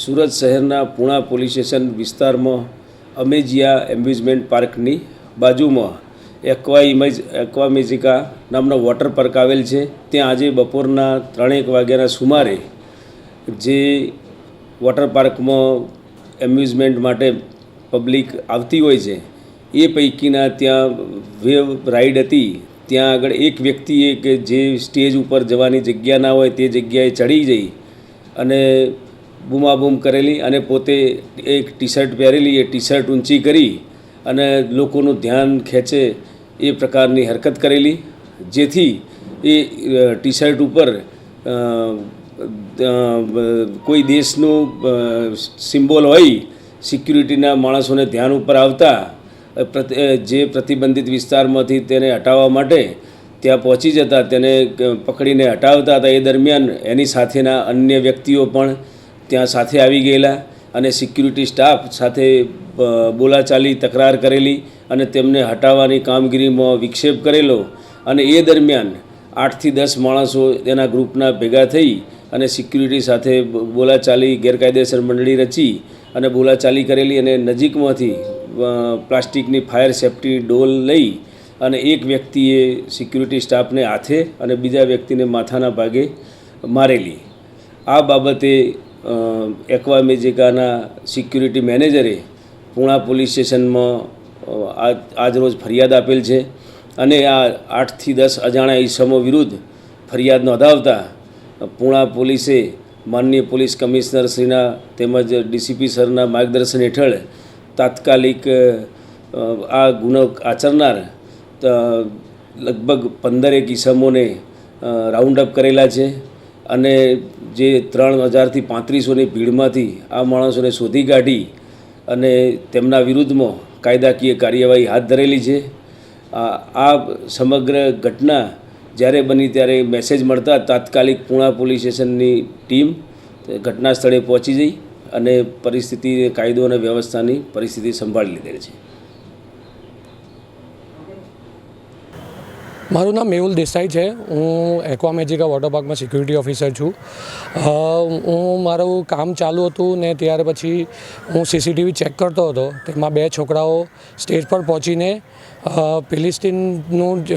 સુરત શહેરના Puna police station વિસ્તારમાં અમેજિયા amusement પાર્કની બાજુમાં એક્વા ઇમેજ, એક્વા મેજિકા નામનો વોટર પાર્ક આવેલ છે. ત્યાં આજે બપોરના ત્રણેક વાગ્યાના સુમારે જે વોટર પાર્કમાં એમ્યુઝમેન્ટ માટે પબ્લિક આવતી હોય છે, એ પૈકીના ત્યાં વેવ રાઈડ હતી. ત્યાં આગળ એક વ્યક્તિએ કે જે સ્ટેજ ઉપર જવાની જગ્યા ના હોય તે જગ્યાએ ચડી જઈ અને બૂમાબૂમ કરેલી અને પોતે એક ટી શર્ટ પહેરેલી, એ ટી શર્ટ ઊંચી કરી અને લોકોનું ધ્યાન ખેંચે એ પ્રકારની હરકત કરેલી. જેથી એ ટી શર્ટ ઉપર કોઈ દેશનું સિમ્બોલ હોય, સિક્યુરિટીના માણસોને ધ્યાન ઉપર આવતા જે પ્રતિબંધિત વિસ્તારમાંથી તેને હટાવવા માટે ત્યાં પહોંચી જતા, તેને પકડીને હટાવતા હતા. એ દરમિયાન એની સાથેના અન્ય વ્યક્તિઓ પણ ત્યાં સાથે આવી ગયેલા અને સિક્યુરિટી સ્ટાફ સાથે બોલાચાલી, તકરાર કરેલી અને તેમને હટાવવાની કામગીરીમાં વિક્ષેપ કરેલો અને એ દરમિયાન આઠથી દસ માણસો તેના ગ્રુપના ભેગા થઈ અને સિક્યુરિટી સાથે બોલાચાલી, ગેરકાયદેસર મંડળી રચી અને બોલાચાલી કરેલી અને નજીકમાંથી પ્લાસ્ટિકની ફાયર સેફ્ટી ડોલ લઈ અને એક વ્યક્તિએ સિક્યુરિટી સ્ટાફને હાથે અને બીજા વ્યક્તિને માથાના ભાગે મારેલી. આ બાબતે એક્વા મેજિકાના સિક્યુરિટી મેનેજરે પૂણા પોલીસ સ્ટેશનમાં આજ, આજરોજ ફરિયાદ આપેલ છે અને આ આઠથી દસ અજાણ્યા ઈસમો વિરુદ્ધ ફરિયાદ નોંધાવતા પૂણા પોલીસે માનનીય પોલીસ કમિશનર શ્રીના તેમજ ડીસીપી સરના માર્ગદર્શન હેઠળ તાત્કાલિક આ ગુનો આચરનાર લગભગ પંદરેક ઈસમોને રાઉન્ડ અપ કરેલા છે. અને જે ત્રણ હજારથી પાંત્રીસોની ભીડમાંથી આ માણસોને શોધી કાઢી અને તેમના વિરુદ્ધમાં કાયદાકીય કાર્યવાહી હાથ ધરેલી છે. આ સમગ્ર ઘટના જ્યારે બની ત્યારે મેસેજ મળતા તાત્કાલિક પૂણા પોલીસ સ્ટેશનની ટીમ ઘટના સ્થળે પહોંચી જઈ અને પરિસ્થિતિ, કાયદો અને વ્યવસ્થાની પરિસ્થિતિ સંભાળી લીધેલ છે. મારું નામ મેહુલ દેસાઈ છે. હું Aqua Magica water security officer છું. હું મારું કામ ચાલુ હતું ને ત્યાર પછી હું સીસીટીવી ચેક કરતો હતો તેમાં બે છોકરાઓ સ્ટેજ પર પહોંચીને જે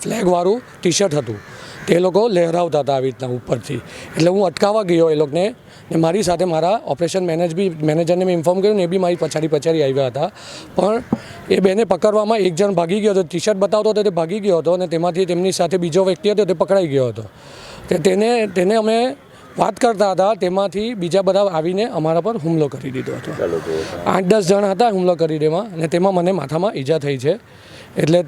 ફ્લેગવાળું ટી શર્ટ હતું. તે લોકો લહેરાવતા હતા આવી રીતના ઉપરથી. એટલે હું અટકાવવા ગયો એ લોકોને ને મારી સાથે મારા ઓપરેશન મેનેજ બી, મેનેજરને મેં ઇન્ફોર્મ કર્યું ને એ બી મારી પછાડી પછાડી આવ્યા હતા. પણ એ બેને પકડવામાં એક જણ ભાગી ગયો હતો ટી શર્ટ બતાવતો હતો તે ભાગી ગયો હતો અને તેમાંથી તેમની સાથે બીજો વ્યક્તિ હતો તે પકડાઈ ગયો હતો. તે તેને તેને અમે વાત કરતા હતા તેમાંથી બીજા બધા આવીને અમારા પર હુમલો કરી દીધો હતો. આઠ દસ જણ હતા હુમલો કરી દેમાં અને તેમાં મને માથામાં ઈજા થઈ છે. એટલે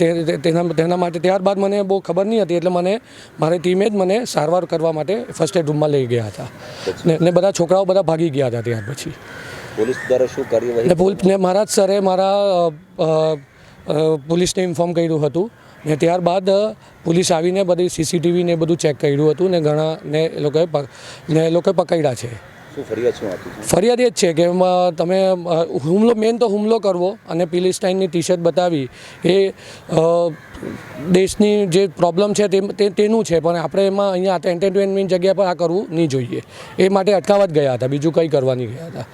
તેના તેના માટે ત્યારબાદ મને બહુ ખબર નહીં હતી એટલે મને મારી ટીમે જ મને સારવાર કરવા માટે ફર્સ્ટ એડ રૂમમાં લઈ ગયા હતા. ને બધા છોકરાઓ બધા ભાગી ગયા હતા ત્યાર પછી. પોલીસ દ્વારા શું કાર્યવાહી ને મારા જ સરે મારા પોલીસને ઇન્ફોર્મ કર્યું હતું. ને ત્યારબાદ પોલીસ આવીને બધી સીસીટીવી ને બધું ચેક કર્યું હતું ને ઘણા ને એ લોકોએ ને એ લોકોએ પકડ્યા છે. ફરિયાદ એ જ છે કે તમે હુમલો મેન તો હુમલો કરવો અને પિલિસ્ટાઇનની ટી શર્ટ બતાવી એ દેશની જે પ્રોબ્લેમ છે તે તે- તેનું છે પણ આપણે એમાં અહીંયા એન્ટરટેનમેન્ટ જગ્યા પર આ કરવું નહીં જોઈએ. એ માટે અટકાવવા જ ગયા હતા બીજું કંઈ કરવા નહીં ગયા હતા.